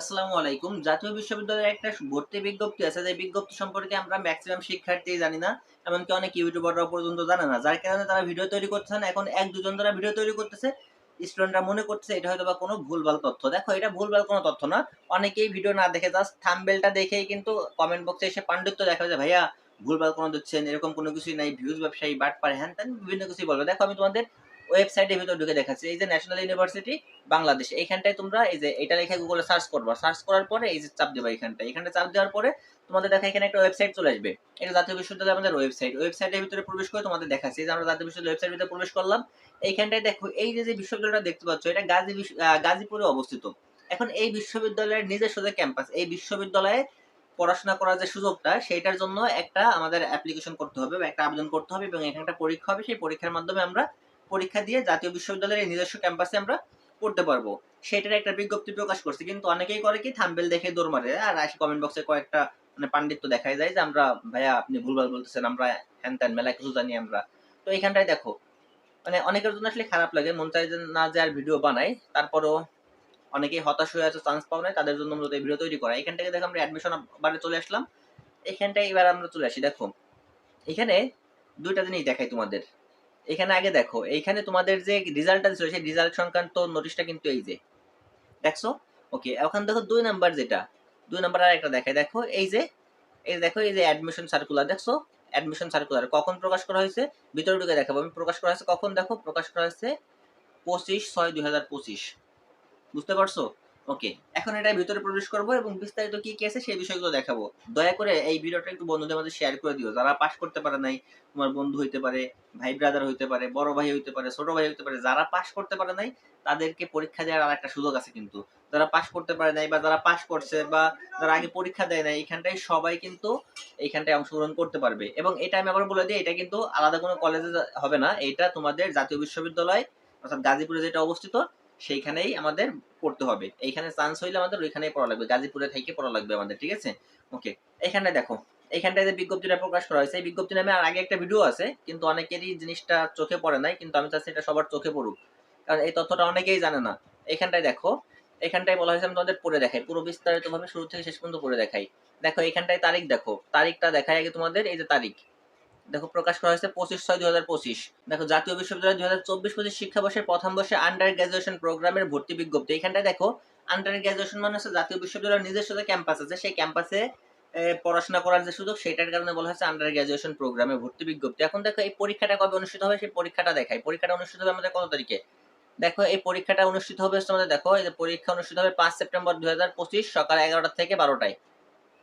আসসালামু আলাইকুম। জাতীয় বিশ্ববিদ্যালয়ের একটা ভর্তি বিজ্ঞপ্তি আছে, যে বিজ্ঞপ্তি সম্পর্কে আমরা ম্যাক্সিমাম শিক্ষার্থী জানি না, এমনকি অনেক ইউটিউবাররাও পর্যন্ত জানে না, যার কারণে তারা ভিডিও তৈরি করতেছে না। এখন এক দুজন যারা ভিডিও তৈরি করতেছে স্টুডেন্টরা মনে করতেছে এটা হয়তো বা কোনো ভুলভাল তথ্য। দেখো, এটা ভুলভাল কোনো তথ্য না। অনেকেই ভিডিও না দেখে জাস্ট থাম্বেলটা দেখেই কিন্তু কমেন্ট বক্সে এসে পাণ্ডিত্য দেখা যায়, ভাইয়া, ভুলভাল কোনো দিচ্ছেন, এরকম কোনো কিছুই নাই ভিউজ ব্যবসায়ী বাট পারে। হ্যান ত্যান, বিভিন্ন কিছুই বলবে। দেখো, আমি তোমাদের ওয়েবসাইটের ভিতর ঢুকে দেখাচ্ছি, এই যে ন্যাশনাল ইউনিভার্সিটি বাংলাদেশ এইখানটায় তোমরা এই যে এটা লেখা গুগলে সার্চ করবা সার্চ করার পরে এই যে চাপ দেবা এখানটা এখানটা চাপ দেওয়ার পরে তোমাদের দেখা এখানে একটা ওয়েবসাইট চলে আসবে, এটা জাতীয় বিশ্ববিদ্যালয় আমাদের ওয়েবসাইট ওয়েবসাইটের ভিতরে প্রবেশ করে তোমাদের দেখাচ্ছি যে আমরা জাতীয় বিশ্ববিদ্যালয় ওয়েবসাইটের ভিতরে প্রবেশ করলাম, এইখানটায় দেখো, এই যে যে বিশ্ববিদ্যালয়টা দেখতে পাচ্ছ, এটা গাজী গাজীপুরে অবস্থিত, এখন এই বিশ্ববিদ্যালয়ের নিজস্ব যে ক্যাম্পাস এই বিশ্ববিদ্যালয়ে পড়াশোনা করার যে সুযোগটা, সেইটার জন্য একটা আমাদের অ্যাপ্লিকেশন করতে হবে বা একটা আবেদন করতে হবে এবং এখানে একটা পরীক্ষা হবে, সেই পরীক্ষার মাধ্যমে আমরা পরীক্ষা দিয়ে জাতীয় বিশ্ববিদ্যালয়ের নিজস্ব ক্যাম্পাসে আমরা পড়তে পারব। সেটার একটা বিজ্ঞপ্তি প্রকাশ করছে। কিন্তু অনেকেই করে কি, থাম্বেল দেখে দৌড় মারে। আর আসে কমেন্ট বক্সে কয়েকটা মানে পাণ্ডিত্য দেখাই যায় যে আমরা, ভাইয়া, আপনি ভুলভাল বলতেছেন, আমরা হ্যান ত্যান মেলা কিছু জানি আমরা। তো এখানটায় দেখো মানে অনেকের জন্য আসলে খারাপ লাগে। মন চাই যে না যে আর ভিডিও বানাই। তারপরও অনেকেই হতাশ হয়ে আছে চান্স পাও নাই। তাদের জন্য মূলত এই ভিডিও তৈরি করা। এখান থেকে দেখো আমরা অ্যাডমিশন বারে চলে আসলাম। এখানটায় এবার আমরা চলে আসি। দেখো, এখানে দুইটা জিনিস দেখাই তোমাদের। এখানে আগে দেখো, এইখানে তোমাদের যে রেজাল্টটা ছিল সেই রেজাল্ট সংক্রান্ত নোটিশটা কিন্তু এই যে, দেখছ? ওকে এখন দেখো দুই নাম্বার যেটা, দুই নাম্বার আর একটা দেখাই, দেখো, এই যে, এই দেখো, এই যে অ্যাডমিশন সার্কুলার দেখছ? অ্যাডমিশন সার্কুলার কখন প্রকাশ করা হয়েছে? ভিতরে ঢুকে দেখাবো, আমি প্রকাশ করা হয়েছে কখন? দেখো, প্রকাশ করা হয়েছে পঁচিশ ছয় দুই হাজার পঁচিশ, বুঝতে পারছ? ওকে এখন এটা ভিতরে প্রবেশ করব এবং বিস্তারিত কি কি আছে সেই বিষয়গুলো দেখাবো। দয়া করে এই ভিডিওটা একটু বন্ধুদের মধ্যে শেয়ার করে দিও। যারা পাস করতে পারে নাই, তোমার বন্ধু হইতে পারে, ভাই ব্রাদার হইতে পারে, বড় ভাই হইতে পারে, ছোট ভাই হইতে পারে, যারা পাস করতে পারে নাই, তাদেরকে পরীক্ষা দেওয়ার আর একটা সুযোগ আছে কিন্তু। যারা পাস করতে পারে নাই বা যারা পাস করছে বা যারা আগে পরীক্ষা দেয় নাই, এখানটায় সবাই কিন্তু এইখানটায় অংশগ্রহণ করতে পারবে। এবং এটা আমি আবার বলে দিই, এটা কিন্তু আলাদা কোনো কলেজে হবে না। এটা তোমাদের জাতীয় বিশ্ববিদ্যালয়, অর্থাৎ গাজীপুরে যেটা অবস্থিত সেইখানেই আমাদের পড়তে হবে। এইখানে চান্স হইলে আমাদের ওইখানেই পড়া লাগবে। গাজীপুরে থেকে পড়া লাগবে আমাদের, ঠিক আছে? ওকে এখানে দেখো এইখানটায় যে বিজ্ঞপ্তিটা প্রকাশ করা হয়েছে, এই বিজ্ঞপ্তি নামে আর আগে একটা ভিডিও আছে, কিন্তু অনেকেরই জিনিসটা চোখে পড়ে নাই, কিন্তু আমি চাচ্ছি এটা সবার চোখে পড়ুক। কারণ এই তথ্যটা অনেকেই জানে না। এখানটায় দেখো, এখানটায় বলা হয়েছে আমি তোমাদের পড়ে দেখাই, পুরো বিস্তারিত ভাবে শুরু থেকে শেষ পর্যন্ত পড়ে দেখাই। দেখো, এখানটায় তারিখ দেখো, তারিখটা দেখাই আগে তোমাদের, এই যে তারিখ। দেখো প্রকাশ করা হয়েছে পঁচিশ ছয় দুই হাজার পঁচিশ। দেখো জাতীয় বিশ্ববিদ্যালয় দুই হাজার চব্বিশ পঁচিশ শিক্ষাবর্ষের প্রথম বর্ষে আন্ডার গ্রাজুয়েশন প্রোগ্রামের ভর্তি বিজ্ঞপ্তি। এখানটায় দেখো আন্ডার গ্রাজুয়েশন মানে হচ্ছে জাতীয় বিশ্ববিদ্যালয়ের নিজস্ব যে ক্যাম্পাস আছে, সেই ক্যাম্পাসে পড়াশোনা করার যে সুযোগ, সেটার কারণে বলা হয়েছে আন্ডার গ্রাজুয়েশন প্রোগ্রামে ভর্তি বিজ্ঞপ্তি। এখন দেখো, এই পরীক্ষাটা কবে অনুষ্ঠিত হবে, সেই পরীক্ষাটা দেখাই। পরীক্ষাটা অনুষ্ঠিত হবে আমাদের কত তারিখে? দেখো, এই পরীক্ষাটা অনুষ্ঠিত হবে আমাদের, দেখো, এই পরীক্ষা অনুষ্ঠিত হবে পাঁচ সেপ্টেম্বর দুই হাজার পঁচিশ সকাল এগারোটা থেকে বারোটায়।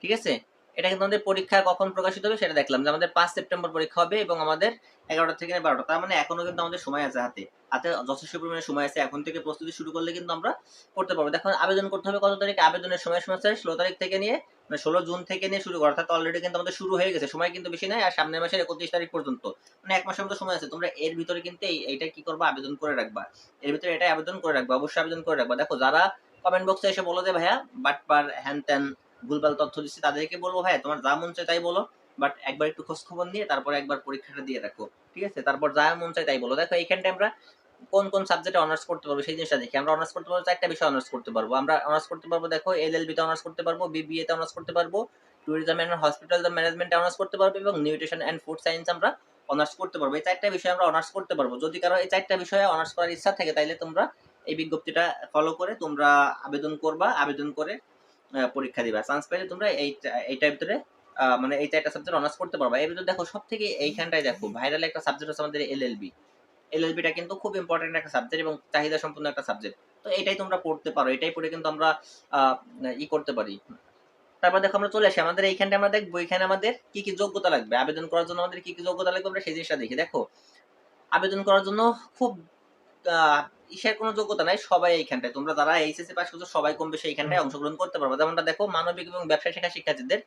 ঠিক আছে? এটা কিন্তু আমাদের পরীক্ষা কখন প্রকাশিত হবে সেটা দেখলাম যে আমাদের পাঁচ সেপ্টেম্বর পরীক্ষা হবে এবং আমাদের এগারোটা থেকে বারোটা। তার মানে এখনও কিন্তু আমাদের সময় আছে হাতে। হাতে যথেষ্ট পরিমাণে সময় আছে। এখন থেকে প্রস্তুতি শুরু করলে কিন্তু আমরা করতে পারব। দেখো আবেদন করতে হবে কত তারিখ? আবেদনের সময় সময় আছে ষোলো তারিখ থেকে নিয়ে মানে ষোলো জুন থেকে নিয়ে শুরু করা। অর্থাৎ অলরেডি কিন্তু আমাদের শুরু হয়ে গেছে। সময় কিন্তু বেশি নাই আর সামনের মাসের একত্রিশ তারিখ পর্যন্ত। মানে এক মাসের মতো সময় আছে। তোমরা এর ভিতরে কিন্তু এই এইটা কি করবা? আবেদন করে রাখবা। এর ভিতরে এটাই আবেদন করে রাখবা। অবশ্যই আবেদন করে রাখবা। দেখো, যারা কমেন্ট বক্সে এসে বলো যে, ভাইয়া বাট পার হ্যান ত্যান ভুলভাল তথ্য দিচ্ছি, তাদেরকে বলব ভাই তোমার যা মন চায় তাই বলো বাট একবার একটু খোঁজ খবর নিয়ে তারপর একবার পরীক্ষাটা দিয়ে রাখো ঠিক আছে? তারপর যা মন চায় তাই বলো। দেখো এইখানটা আমরা কোন কোন সাবজেক্টে অনার্স করতে পারব সেই জিনিসটা দেখি। আমরা অনার্স করতে পারব, চারটা বিষয় অনার্স করতে পারব। আমরা অনার্স করতে পারব, দেখো এল এল বিতে অনার্স করতে পারব বিবিএ তে অনার্স করতে পারব ট্যুরিজম অ্যান্ড হসপিটাল ম্যানেজমেন্টে অনার্স করতে পারব, এবং নিউট্রিশন অ্যান্ড ফুড সায়েন্স আমরা অনার্স করতে পারব। এই চারটা বিষয় আমরা অনার্স করতে পারব। যদি কারও এই চারটা বিষয়ে অনার্স করার ইচ্ছা থাকে, তাইলে তোমরা এই বিজ্ঞপ্তিটা ফলো করে তোমরা আবেদন করবা। আবেদন করে পরীক্ষা দিবা। চান্স পাইলে তোমরা এই এইটার ভিতরে মানে এই চারটা সাবজেক্ট অনার্স করতে পারবা। এর ভিতরে দেখো সব থেকে এইখানটায় দেখো ভাইরাল একটা সাবজেক্ট হচ্ছে আমাদের এলএলবি এলএলবিটা কিন্তু খুব ইম্পর্টেন্ট একটা সাবজেক্ট এবং চাহিদা সম্পন্ন একটা সাবজেক্ট তো এটাই তোমরা পড়তে পারো, এটাই পড়ে কিন্তু আমরা ই করতে পারি। তারপর দেখো, আমরা চলে আসি। আমাদের এইখানটা আমরা দেখব, এখানে আমাদের কি কি যোগ্যতা লাগবে। আবেদন করার জন্য আমাদের কি কি যোগ্যতা লাগবে, আমরা সেই জিনিসটা দেখি। দেখো, আবেদন করার জন্য খুব ইসের কোনো যোগ্যতা নাই সবাই এইখানটায়। তোমরা যারা এইচএসসি পাস করছ সবাই কম বেশি এইখানটায় অংশগ্রহণ করতে পারবে। যেমনটা দেখো মানবিক এবং ব্যবসা শেখা শিক্ষার্থীদের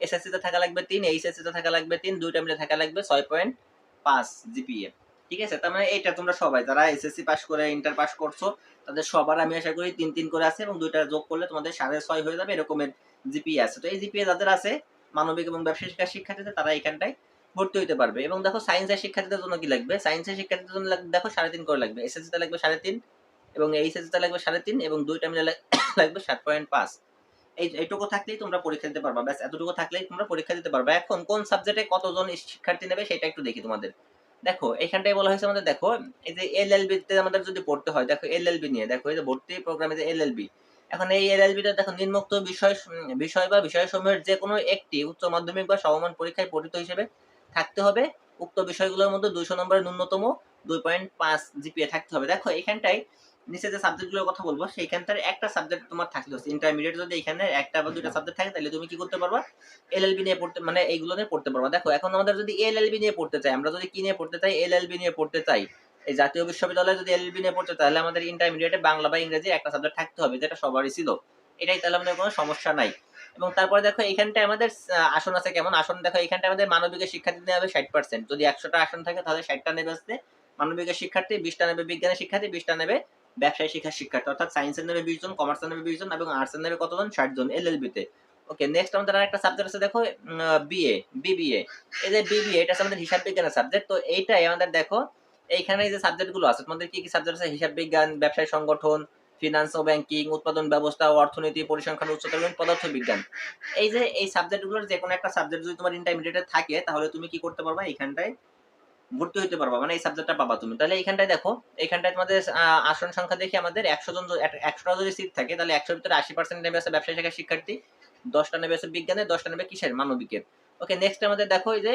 এসএসসি তে থাকা লাগবে তিন এইচএসসি তে থাকা লাগবে তিন দুইটা মিলে থাকা লাগবে ছয় পয়েন্ট পাঁচ জিপিএ ঠিক আছে? তার মানে এইটা তোমরা সবাই যারা এসএসসি পাস করে ইন্টার পাস করছ তাদের সবার আমি আশা করি তিন তিন করে আছে এবং দুইটা যোগ করলে তোমাদের সাড়ে ছয় হয়ে যাবে এরকমের জিপিএ আছে। তো এই জিপিএ যাদের আছে মানবিক এবং ব্যবসা শিক্ষা শিক্ষার্থীদের তারা এখানটায় ভর্তি হইতে পারবে। এবং দেখো সায়েন্সের শিক্ষার্থীদের জন্য কি লাগবে? সায়েন্সের শিক্ষার্থীদের জন্য দেখো সাড়ে তিন করে লাগবে। এসএসসি তে লাগবে সাড়ে তিন এবং এইচএসসি তে লাগবে সাড়ে তিন এবং দুইটা মিলে লাগবে সাত পয়েন্ট পাঁচ। এই, এইটুকু থাকলেই তোমরা পরীক্ষা দিতে পারবা। ব্যাস, এতটুকু থাকলেই তোমরা পরীক্ষা দিতে পারবা। এখন কোন সাবজেক্টে কতজন শিক্ষার্থী নেবে সেটা একটু দেখি তোমাদের। দেখো, এখানটায় বলা হয়েছে আমাদের, দেখো, এই যে এলএলবি তে আমাদের যদি পড়তে হয়, দেখো এল এল বি নিয়ে, দেখো, এই যে ভর্তি প্রোগ্রামে যে এল এল বি এখন এই এলএলবি টা দেখো নিম্নোক্ত বিষয় বিষয় বা বিষয়সমূহের যে কোনো একটি উচ্চ মাধ্যমিক বা সমমান পরীক্ষায় পঠিত হিসেবে থাকতে হবে। উক্ত বিষয়গুলোর মধ্যে দুইশো নম্বরের ন্যূনতম দুই পয়েন্ট পাঁচ জিপিএ থাকতে হবে। দেখো, এখানটায় নিচে যে সাবজেক্টগুলোর কথা বলব, সেইখানটার একটা সাবজেক্ট তোমার থাকলে হচ্ছে। ইন্টারমিডিয়েট যদি এখানে একটা বা দুইটা সাবজেক্ট থাকে, তাহলে তুমি কি করতে পারবা? এলএলবি নিয়ে পড়তে মানে এইগুলো নিয়ে পড়তে পারবা। দেখো, এখন আমাদের যদি এল এলএলবি নিয়ে পড়তে চাই, আমরা যদি কি নিয়ে পড়তে চাই? এল এলএলবি নিয়ে পড়তে চাই। এই জাতীয় বিশ্ববিদ্যালয়ে যদি এলএলবি নিয়ে পড়তে তাহলে আমাদের ইন্টারমিডিয়েটে বাংলা বা ইংরেজি একটা সাবজেক্ট থাকতে হবে, যেটা সবারই ছিল। এটাই তাহলে আমাদের কোনো সমস্যা নাই। এবং তারপরে দেখো এখানটায় আমাদের আসন আছে কেমন? আসন দেখো, এখানটায় আমাদের মানবিকের শিক্ষার্থী হবে ষাট পার্সেন্ট যদি একশোটা আসন থাকে, তাহলে ষাটটা নেবে আসতে। মানবিকের শিক্ষার্থী, বিশটা নেবে বিজ্ঞানের শিক্ষার্থী, বিশটা নেবে ব্যবসায় শিক্ষার শিক্ষার্থী। অর্থাৎ সায়েন্সের নেবে বিশ জন কমার্সের নেবে বিশ জন এবং আর্টসের নেবে কতজন? ষাট জন এলএলবি তে। ওকে নেক্সট আমাদের আরেকটা সাবজেক্ট আছে, দেখো বিএ বিবিএ এই যে বিবিএ এটা আছে আমাদের হিসাব বিজ্ঞানের সাবজেক্ট তো এইটাই আমাদের, দেখো, এইখানে যে সাবজেক্টগুলো আছে, তোমাদের কি কি সাবজেক্ট আছে? হিসাব বিজ্ঞান, ব্যবসায় সংগঠন ফিনান্স ও ব্যাংকিং উৎপাদন ব্যবস্থা, অর্থনীতি, পরিসংখ্যান, উচ্চতর এবং পদার্থ বিজ্ঞান এই যে, এই সাবজেক্টগুলোর যে কোনো একটা সাবজেক্ট যদি তোমার ইন্টারমিডিয়েটে থাকে, তাহলে তুমি কি করতে পারবা? এইখানটায় ভর্তি হতে পারবা। মানে এই সাবজেক্টটা পাবা তুমি। তাহলে এইখানটায় দেখো এইখানটায় তোমাদের আসন সংখ্যা দেখি আমাদের একশো জন একশোটা যদি সিট থাকে, তাহলে একশোর ভিতরে আশি পার্সেন্ট নেবে আছে ব্যবসায় শাখার শিক্ষার্থী, দশটা নেবে আছে বিজ্ঞানের, দশটা নেবে কিসের? মানবিকের। ওকে নেক্সট আমাদের দেখো যে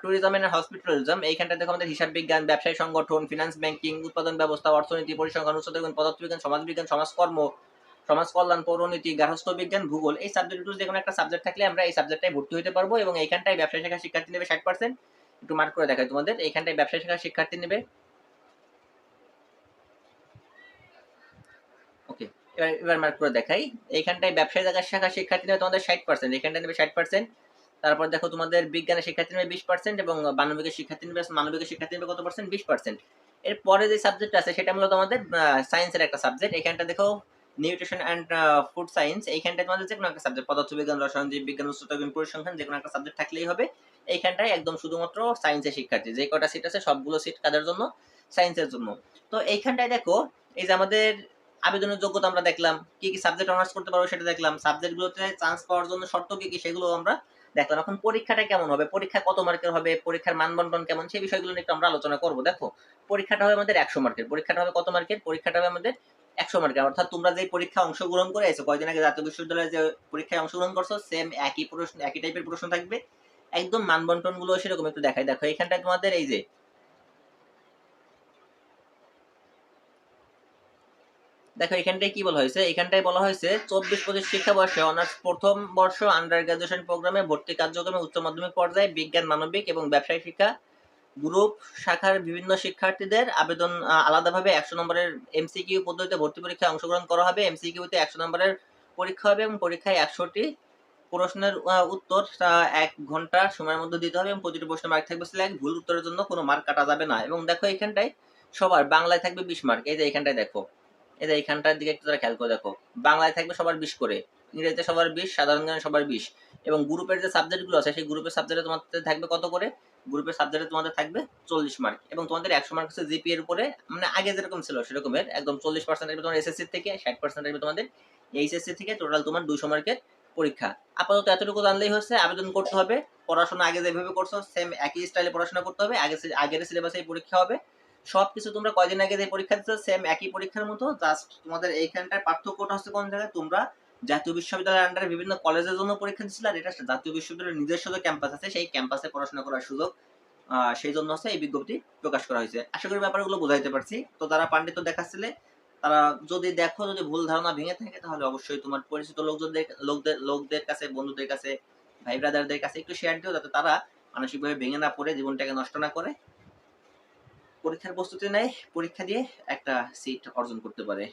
ট্যুরিজম এন্ড হসপিটালিজম এইখানটা দেখো আমাদের হিসাব বিজ্ঞান, ব্যবসায় সংগঠন ফিনান্স ব্যাংকিং উৎপাদন ব্যবস্থা, অর্থনীতি, পরিসংখ্যান উচ্চতর বিজ্ঞান পদার্থ বিজ্ঞান, সমাজ বিজ্ঞান, সমাজকর্ম সমাজ কল্যাণ পৌরনীতি গার্হস্থ্য বিজ্ঞান, ভূগোল, এই সাবজেক্টগুলো যে কোনো একটা সাবজেক্ট থাকলে আমরা এই সাবজেক্টটাই ভর্তি হতে পারব এবং এইখানটায় ব্যবসায় শাখার শিক্ষার্থী নেবে ষাট পার্সেন্ট একটু মার্ক করে দেখাই তোমাদের, এইখানটায় ব্যবসায় শাখার শিক্ষার্থী নেবে। ওকে এবার এবার মার্ক করে দেখাই। এইখানটায় ব্যবসায় জায়গার শাখার শিক্ষার্থী নেবে তোমাদের ষাট পার্সেন্ট এখানটায় নেবে ষাট পার্সেন্ট তারপর দেখো তোমাদের বিজ্ঞানের শিক্ষার্থী নেবে বিশ পার্সেন্ট এবং মানবিকের শিক্ষার্থী নেবে, মানবিকের শিক্ষার্থী নেবে কত পার্সেন্ট বিশ পার্সেন্ট এর পরে যে সাবজেক্ট আছে, সেটা মূলত আমাদের সায়েন্সের একটা সাবজেক্ট এখানটা দেখো নিউট্রিশন অ্যান্ড ফুড সায়েন্স এইখানটায় তোমাদের যে কোনো একটা সাবজেক্ট পদার্থ বিজ্ঞান রসায়ন, জীব বিজ্ঞান উচ্চতর পরিসংখ্যান, যে কোনো একটা সাবজেক্ট থাকলেই হবে। এইখানটায় একদম শুধুমাত্র সায়েন্সের শিক্ষার্থী। যে কটা সিট আছে, সবগুলো সিট কাদের জন্য? সায়েন্সের জন্য। তো এইখানটায় দেখো, এই যে আমাদের আবেদনের যোগ্যতা আমরা দেখলাম, কি কি সাবজেক্ট অনার্স করতে পারব সেটা দেখলাম। সাবজেক্টগুলোতে চান্স পাওয়ার জন্য শর্ত কি কি, সেগুলো আমরা দেখলাম এখন পরীক্ষাটা কেমন হবে? পরীক্ষা কত মার্কের হবে? পরীক্ষার মানবন্টন কেমন? সেই বিষয়গুলো নিয়ে আমরা আলোচনা করব। দেখো, পরীক্ষাটা হবে আমাদের একশো মার্কের পরীক্ষাটা হবে কত মার্কের পরীক্ষাটা হবে আমাদের একশো মার্কের অর্থাৎ তোমরা যে পরীক্ষা অংশগ্রহণ করে এসো কয়দিন আগে জাতীয় বিশ্ববিদ্যালয়ে যে পরীক্ষায় অংশগ্রহণ করছ সেম একই প্রশ্ন, একই টাইপের প্রশ্ন থাকবে। একদম মানবন্টনগুলো সেরকম একটু দেখাই। দেখো, এখানটায় তোমাদের এই যে দেখো, এখানটায় কি বলা হয়েছে? এখানটায় বলা হয়েছে, চব্বিশ পঁচিশ শিক্ষাবর্ষে অনার্স প্রথম বর্ষ আন্ডার গ্রাজুয়েশন প্রোগ্রামে ভর্তি কার্যক্রমে উচ্চ মাধ্যমিক পর্যায়ে বিজ্ঞান, মানবিক এবং ব্যবসায়িক শিক্ষা গ্রুপ শাখার বিভিন্ন শিক্ষার্থীদের আবেদন আলাদাভাবে একশো নম্বরের এমসিকিউ পদ্ধতিতে ভর্তি পরীক্ষায় অংশগ্রহণ করা হবে। এমসিকিউতে একশো নম্বরের পরীক্ষা হবে এবং পরীক্ষায় একশোটি প্রশ্নের উত্তর এক ঘণ্টা সময়ের মধ্যে দিতে হবে এবং প্রতিটি প্রশ্নের মার্ক থাকবে সিলেক্ট ভুল উত্তরের জন্য কোনো মার্ক কাটা যাবে না। এবং দেখো, এখানটায় সবার বাংলায় থাকবে বিশ মার্ক এই যে, এখানটায় দেখো। এই যে এইখানটার দিকে একটু তারা খেয়াল করে দেখো। বাংলায় থাকবে সবার বিশ করে, ইংরেজিতে সবার বিশ, সাধারণ জ্ঞানে সবার বিশ। এবং গ্রুপের যে সাবজেক্টগুলো আছে, সেই গ্রুপের সাবজেক্টে তোমাদের থাকবে কত করে? গ্রুপের সাবজেক্টে তোমাদের থাকবে চল্লিশ মার্ক এবং তোমাদের একশো মার্ক হচ্ছে জিপি এর উপরে মানে আগে যেরকম ছিল সেরকমের, একদম চল্লিশ পার্সেন্ট আসবে তোমার এসএসসি থেকে, ষাট পার্সেন্ট আসবে তোমাদের এইচএসসি থেকে টোটাল তোমার দুশো মার্কের পরীক্ষা। আপাতত এতটুকু জানলেই হচ্ছে, আবেদন করতে হবে। পড়াশোনা আগে যেভাবে করছ সেম একই স্টাইলে পড়াশোনা করতে হবে। আগে আগের সিলেবাসে পরীক্ষা হবে। সবকিছু তোমরা কয়দিন আগে যে পরীক্ষা দিচ্ছ সেম একই পরীক্ষার মতো জাস্ট তোমাদের এইখানটার পার্থক্যটা হচ্ছে কোন জায়গায়? তোমরা জাতীয় বিশ্ববিদ্যালয়ের আন্ডারে বিভিন্ন কলেজের জন্য পরীক্ষা দিচ্ছিল আর এটা জাতীয় বিশ্ববিদ্যালয়ের নিজস্ব যে ক্যাম্পাস আছে, সেই ক্যাম্পাসে পড়াশোনা করার সুযোগ সেই জন্য হচ্ছে এই বিজ্ঞপ্তি প্রকাশ করা হয়েছে। আশা করি ব্যাপারগুলো বোঝাইতে পারছি। তো তারা পাণ্ডিত্য দেখাচ্ছিলে, তারা যদি দেখো যদি ভুল ধারণা ভেঙে থাকে, তাহলে অবশ্যই তোমার পরিচিত লোকজনদের, লোকদের লোকদের কাছে, বন্ধুদের কাছে ভাই ব্রাদারদের কাছে একটু শেয়ার দিও, যাতে তারা মানসিকভাবে ভেঙে না পড়ে, জীবনটাকে নষ্ট না করে। পরীক্ষার প্রস্তুতি নেয় পরীক্ষা দিয়ে একটা সিট অর্জন করতে পারে।